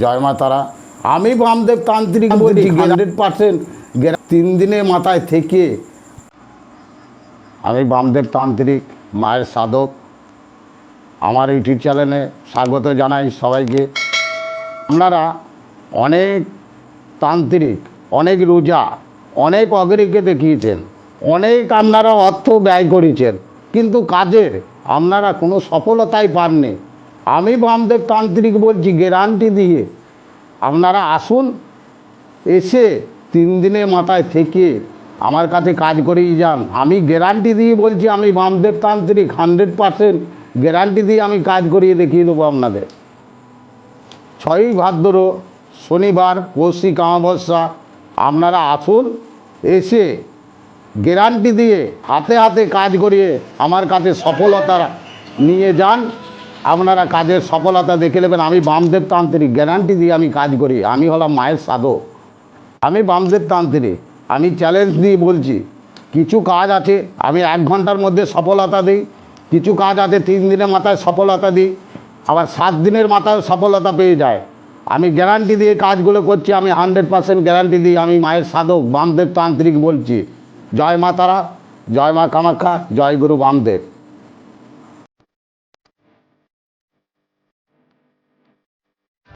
জয় মা তারা। আমি বামদেব তান্ত্রিক বলছি হান্ড্রেড পার্সেন্ট তিন দিনের মাথায় থেকে আমি বামদেব তান্ত্রিক মায়ের সাধক। আমার ইউটিউব চ্যানেলে স্বাগত জানাই সবাইকে। আপনারা অনেক তান্ত্রিক অনেক রোজা অনেক অগ্রিকে দেখিয়েছেন অনেক আপনারা অর্থ ব্যয় করেছেন কিন্তু কাজের আপনারা কোনো সফলতাই পাননি। আমি বামদেব তান্ত্রিক বলছি গ্যারান্টি দিয়ে। আপনারা আসুন, এসে তিন দিনের মাথায় থেকে আমার কাছে কাজ করেই যান। আমি গ্যারান্টি দিয়ে বলছি, আমি বামদেব তান্ত্রিক হান্ড্রেড পারসেন্ট গ্যারান্টি দিয়ে আমি কাজ করিয়ে দেখিয়ে দেবো আপনাদের। ছয়ই ভাদ্র শনিবার, কৌশিক অমাবস্যা, আপনারা আসুন, এসে গ্যারান্টি দিয়ে হাতে হাতে কাজ করিয়ে আমার কাছে সফলতা নিয়ে যান। আপনারা কাজের সফলতা দেখে নেবেন। আমি বামদেব তান্ত্রিক গ্যারান্টি দিয়ে আমি কাজ করি। আমি হলাম মায়ের সাধক। আমি বামদেব তান্ত্রিক। আমি চ্যালেঞ্জ দিয়ে বলছি, কিছু কাজ আছে, আমি এক ঘণ্টার মধ্যে সফলতা দিই। কিছু কাজ আছে, তিন দিনের মাথায় সফলতা দিই। আবার সাত দিনের মাথায় সফলতা পেয়ে যায়। আমি গ্যারান্টি দিয়ে কাজগুলো করছি, আমি হান্ড্রেড পার্সেন্ট গ্যারান্টি দিই আমি মায়ের সাধক, বামদেব তান্ত্রিক বলছি। জয় মা তারা, জয় মা কামাখ্যা জয় গুরু বামদেব।